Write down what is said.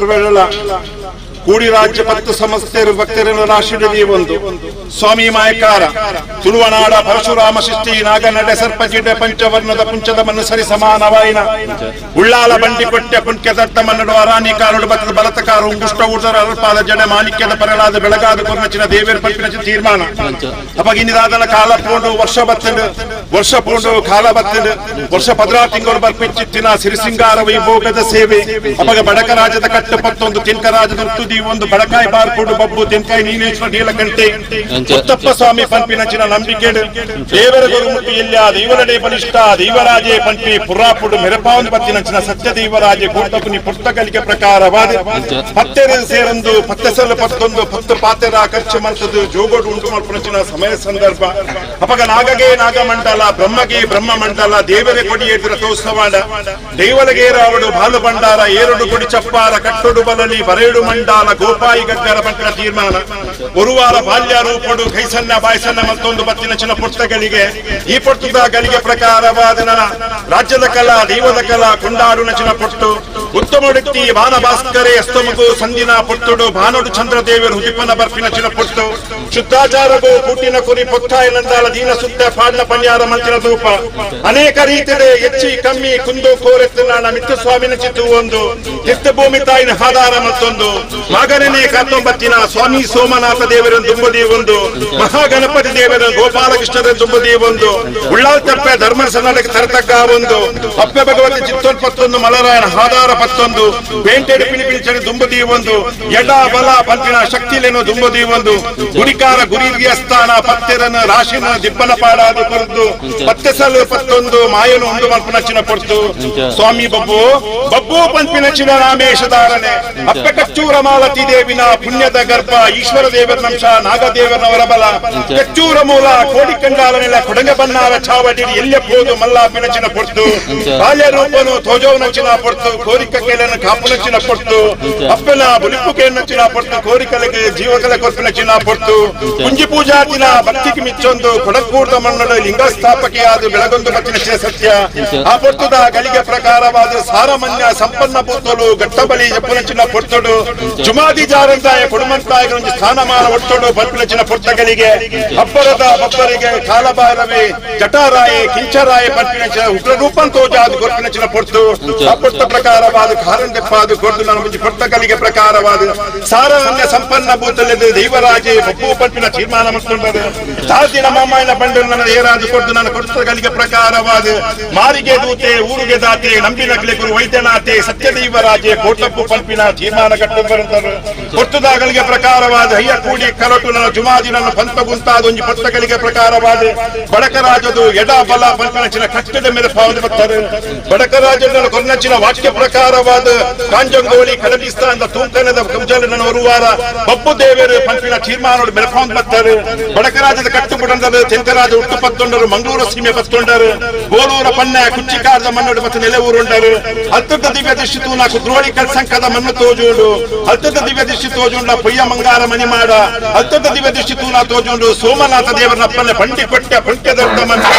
trabalhar lá. ಕೂಡಿ ರಾಜ್ಯ ಮತ್ತು ಸಂಸ್ಥೆ ಭಕ್ತರನ್ನು ರಾಶಿ ಒಂದು ಸ್ವಾಮಿ ಮಾಯಕಾರ, ತುಳುವನಾಡ ಪರಶುರಾಮ ಶಿಷ್ಟಿ ನಾಗ ನಡೆ ಸರ್ಪ ಜಿಡೆ ಪಂಚವರ್ಣದ ಪುಂಚದ ಮನ್ನು ಸರಿ ಸಮಾನವಾಯಿನ. ಉಳ್ಳಾಲ ಬಂಡಿ ಕೊಟ್ಟೆ ಪುಂಕೆ ದಟ್ಟ ಮನ್ನಡು ಅರಾಣಿ ಕಾರುಡು ಬತ್ತದ ಬಲತಕಾರ, ಉಂಗುಷ್ಟ ಊಟರ ಅಲ್ಪಾದ ಜಡೆ ಮಾಣಿಕ್ಯದ ಪರಳಾದ ಬೆಳಗಾದ ಕೊರ್ನಚಿನ ದೇವೇರ ಪಂಪಿನ ತೀರ್ಮಾನ. ಅಪಗಿನಿದಾದ ಕಾಲ ಪೂಂಡು ವರ್ಷ ಬತ್ತಡು ವರ್ಷ ಪೂಂಡು ಕಾಲ ಬತ್ತಡು ವರ್ಷ ಪದ್ರಾ ತಿಂಗಳು ಬರ್ಪಿಚ್ಚಿತ್ತಿನ ಸಿರಿಸಿಂಗಾರ ವೈಭೋಗದ ಸೇವೆ. ಅಪಗ ಬಡಕ ರಾಜದ ಕಟ್ಟು ಪತ್ತೊಂದು ರಾಜದ ತುದಿ ಒಂದು ಬಡಕಾಯಿ ಬಾರ್ಕೊಂಡು ಬಬ್ಬು ತಿನ್ಕಾಯಿ ನೀಲೇಶ್ವರ ನೀಲಕಂಠೆ ಮುತ್ತಪ್ಪ ಸ್ವಾಮಿ ಪಂಪಿನಚಿನ ನಂಬಿಕೆಡು ದೇವರ ಗುರುಮುಟ್ಟಿ ಇಲ್ಲ ದೈವರಡೆ ಬಲಿಷ್ಠ ದೈವರಾಜೆ ಪಂಪಿ ಪುರಾಪುಡು ಮೆರಪಾವನ್ ಬತ್ತಿನಚಿನ ಸತ್ಯ ದೈವರಾಜೆ ಕೂಟಪುನಿ ಪುಸ್ತಕಲಿಕೆ ಪ್ರಕಾರವಾದ ಪತ್ತೆರೆ ಸೇರಂದು ಪತ್ತೆಸಲು ಪತ್ತೊಂದು ಪತ್ತು ಪಾತೆರ ಖರ್ಚು ಮಂತದ್ದು ಜೋಗೋಡು ಉಂಟು ಮಾಡ್ಪುನಚಿನ ಸಮಯ ಸಂದರ್ಭ ಅಪಗ ನಾಗಗೆ ನಾಗಮಂಡಲ ಬ್ರಹ್ಮಗೆ ಬ್ರಹ್ಮ ಮಂಡಲ ದೇವರೇ ಕೊಡಿ ಎದುರ ತೋತ್ಸವಾಡ ದೈವಲಗೆ ರಾವಡು ಬಾಲು ಭಂಡಾರ ಏರಡು ಕೊಡಿ ಚಪ್ಪಾರ ಕಟ್ಟೊಡು ಬಲಲಿ ಬರೇಡು ಮಂಡಾಲ ಗೋಪಾಯಿ ಗಗ್ಗರ ಬಂಟರ ತೀರ್ಮಾನ ಒರುವಾರ ಬಾಲ್ಯ ರೂಪಡು ಕೈಸನ್ನ ಬಾಯ್ಸನ್ನ ಮತ್ತೊಂದು ಬತ್ತಿನ ಚಿನ್ನ ಪುಸ್ತಕಗಳಿಗೆ ಈ ಪುಸ್ತಕ ಗಳಿಗೆ ಪ್ರಕಾರವಾದ ರಾಜ್ಯದ ಕಲಾ, ದೈವದ ಕಲಾ ಕುಂಡಾಡು ನಚಿನ ಪುಟ್ಟು. ಉತ್ತಮ ವ್ಯಕ್ತಿ ಬಾನ ಭಾಸ್ಕರೇ, ಅಸ್ತಮಗು ಸಂದಿನ ಪುಟ್ಟುಡು, ಭಾನುಡು ಚಂದ್ರದೇವರು ಹುದಿಪನ ಬರ್ಪಿನ ಚಿನ ಪುಟ್ಟು. ಶುದ್ಧಾಚಾರಗು ಕೂಟಿನ ಕುರಿ ಪೊತ್ತಾಯ ನಂದಾಲ ದೀನ ಸುತ್ತ ಪಾಡ್ನ ಪನ್ಯಾರ ಮಂಚಿನ ಧೂಪ. ಅನೇಕ ರೀತಿಯ ಹೆಚ್ಚಿ ಕಮ್ಮಿ ಕುಂದು ಕೋರೆತ್ತು ನನ್ನ ಮಿತ್ರ ಸ್ವಾಮಿನ ಚಿತ್ತು ಒಂದು. ಹೆತ್ತ ಭೂಮಿ ತಾಯಿನ ಆಧಾರ ಮತ್ತೊಂದು. ಮಗನೇ ಕತ್ತೊಂಬತ್ತಿನ ಸ್ವಾಮಿ ಸೋಮನಾಥ ದೇವರ ದುಂಬದಿ ಒಂದು ಮಹಾಗಣಪತಿ ದೇವರ ಗೋಪಾಲಕೃಷ್ಣದ ತುಂಬದಿ ಒಂದು ಉಳ್ಳಾಲ್ ತಪ್ಪೆ ಧರ್ಮ ಸನ್ನಡಕ್ಕೆ ತರತಕ್ಕ ಒಂದು. ಅಪ್ಪೆ ಭಗವತಿ ಚಿತ್ತೋನ್ಪತ್ತೊಂದು ಮಲರಾಯಣ ಆಧಾರ ಪತ್ತೊಂದು. ಬೇಂಟೆಡು ಪಿಣಿಪಿಣಿಚಣಿ ದುಂಬದಿ ಒಂದು ಎಡ ಬಲ ಪಂಪಿನ ಶಕ್ತಿಲೇನು ದುಂಬದಿ ಒಂದು ಗುಡಿಕಾರ ಗುರಿ ಸ್ಥಾನ ಪತ್ತೆರನ ರಾಶಿನ ದಿಬ್ಬನ ಪಾಡಾದು ಕೊರದು. ಪತ್ತೆಸಲು ಪತ್ತೊಂದು, ಮಾಯನು ಒಂದು ಮಲ್ಪನ ಚಿನ ಪಡ್ತು ಸ್ವಾಮಿ ಬಬ್ಬು ಬಬ್ಬು ಪಂತಿನಚನ ರಾಮೇಶ ಧಾರಣೆ. ಅಪ್ಪೆ ಕಚ್ಚೂರ ಮಾಲತಿ ದೇವಿನ ಪುಣ್ಯದ ಗರ್ಭ, ಈಶ್ವರ ದೇವರನಂಶ ನಾಗದೇವರನವರ ಬಲ ಕಚ್ಚೂರ ಮೂಲ ಕೋಡಿಕಂಡಾಲನೆಲ್ಲ ಕೊಡಂಗ ಬನ್ನಾರ ಚಾವಡಿ ಎಲ್ಲೆಪ್ಪೋದು ಮಲ್ಲಾಪಿನಚಿನ ಪೊರ್ತು ಬಾಲ್ಯ ರೂಪನು ತೋಜೋ ನಚ್ಚಿನ ಪೊರ್ತು ಕೋರಿಕ ಕೇಳನ ಕಾಪುನಚ್ಚಿನ ಪೊರ್ತು ಅಪ್ಪನ ಬುಲಿಪು ಕೇಳನಚ್ಚಿನ ಪೊರ್ತು ಕೋರಿಕಲೆಗೆ ಜೀವಕಲೆ ಕೊರ್ಪಿನಚ್ಚಿನ ಪೊರ್ತು ಕುಂಜಿ ಪೂಜಾತಿನ ಭಕ್ತಿಗೆ ಮಿಚ್ಚೊಂದು ಕೊಡಕೂರ್ದ ಮಣ್ಣಡು ಲಿಂಗ ಸ್ಥಾಪಕಿಯಾದ ಬೆಳಗೊಂದು ಮತ್ತಿನ ಸತ್ಯ ಆ ಪೊರ್ತುದ ಗಳಿಗೆ ಪ್ರಕಾರವಾದ ಸಾರಮನ್ಯ ಸಂಪನ್ನ ಪುತ್ತಲು ಗಟ್ಟಬಲಿ ಎಪ್ಪನಚಿನ ಪೊರ್ತಡು ಜುಮಾದಿ ಜಾರಂತಾಯ ಕುಡುಮಂತಾಯಗೊಂದು ಸ್ಥಾನಮಾನ ಒಟ್ಟೊಂಡು ಬಲ್ಪಿನಚಿನ ಪುಟ್ಟಗಳಿಗೆ ಅಬ್ಬರದ ಬಬ್ಬರಿಗೆ ಕಾಲಭಾರವಿ ಜಟಾರಾಯಿ, ಕಿಂಚರಾಯಿ ಬಲ್ಪಿನ ಉಗ್ರ ರೂಪಂತೋಜಾದ ಗೊರ್ಪಿನಚಿನ ಪೊರ್ತು ಆ ಪುಟ್ಟ ಪ್ರಕಾರವಾದ ಕಾರಂದೆಪ್ಪಾದ ಗೊರ್ದು ನನ್ನ ಮುಂಚೆ ಪ್ರಕಾರವಾದ ಸಾರಾನ್ಯ ಸಂಪನ್ನ ಭೂತಲ್ಲಿದ್ದು ದೈವರಾಜಿ ಬಪ್ಪು ಬಲ್ಪಿನ ತೀರ್ಮಾನ ಮಾಡ್ಕೊಂಡರು. ತಾಸಿನ ಮಾಮಾಯನ ಬಂಡು ನನ್ನ ಏರಾದು ಕೊಟ್ಟು ನನ್ನ ಪುಸ್ತಕಗಳಿಗೆ ಪ್ರಕಾರವಾದ ಮಾರಿಗೆ ದೂತೆ, ಊರಿಗೆ ದಾತೆ, ನಂಬಿನ ಗುರು ವೈದ್ಯನಾಥೆ, ಸತ್ಯದೈವರಾಜೆ ಕೋಟಪ್ಪು ಪಂಪಿನ ತೀರ್ಮಾನ ಕಟ್ಟು ಬರುತ್ತಾರೆ ಕೊಟ್ಟುದಾಗಲಿಗೆ ಪ್ರಕಾರವಾದ ಹಯ್ಯ ಕೂಡಿ ಕರಟು ನನ್ನ ಜುಮಾದಿ ನನ್ನ ಪಂತ ಗುಂತಾದ ಒಂದು ಪುಸ್ತಕಗಳಿಗೆ ಪ್ರಕಾರವಾದ. ಬಡಕರಾಜದು ಎಡ ಬಲ ಬಂಕನಚಿನ ಕಟ್ಟದ ಮೇಲೆ ಪಾವತಿ ಬರ್ತಾರೆ ನನ್ನ ಕೊನ್ನಚಿನ ವಾಕ್ಯ ಪ್ರಕಾರವಾದ. ಕಾಂಜಂಗೋಳಿ ತೂಕನದ ಕಂಜಲ ನನ್ನ ಬರುವಾರ ಬಬ್ಬು ದೇವರು ಪಂಪಿನ ತೀರ್ಮಾನ ಬೆಳಪಾಂದ್ ಬರ್ತಾರೆ ಬಡಕರಾಜದ ಕಟ್ಟು ಬುಡಂದದ ತೆಂಕರಾಜ ಹುಟ್ಟು ಪತ್ತೊಂಡರು ಮಂಗಳೂರು ಸೀಮೆ ಪತ್ತೊಂಡರು ಗೋಲೂರ ಪನ್ನ ಕುಚ್ಚಿಕಾರದ ಮಣ್ಣು ಮತ್ತು ನೆಲೆ ಊರುಂಡರು. ಹತ್ತದ ದಿವ್ಯ ದೃಷ್ಟಿತು ನಾಲ್ಕು ದ್ರೋಣಿ ಕಲ್ಸಂಕದ ಮಣ್ಣು ತೋಜುಂಡು. ಹತ್ತದ ದಿವ್ಯ ದೃಷ್ಟಿ ತೋಜುಂಡ ಪೊಯ್ಯ ಮಂಗಾರ ಮಣಿ ಮಾಡ ಅತ್ಯಂತ ದಿವ್ಯ ದೃಷ್ಟಿ ತೂನ ತೋಜೊಂಡು ಸೋಮನಾಥ ದೇವರನ್ನ ಅಪ್ಪನೆ ಬಂಡಿ ಕೊಟ್ಟೆ ಮಣ್ಣು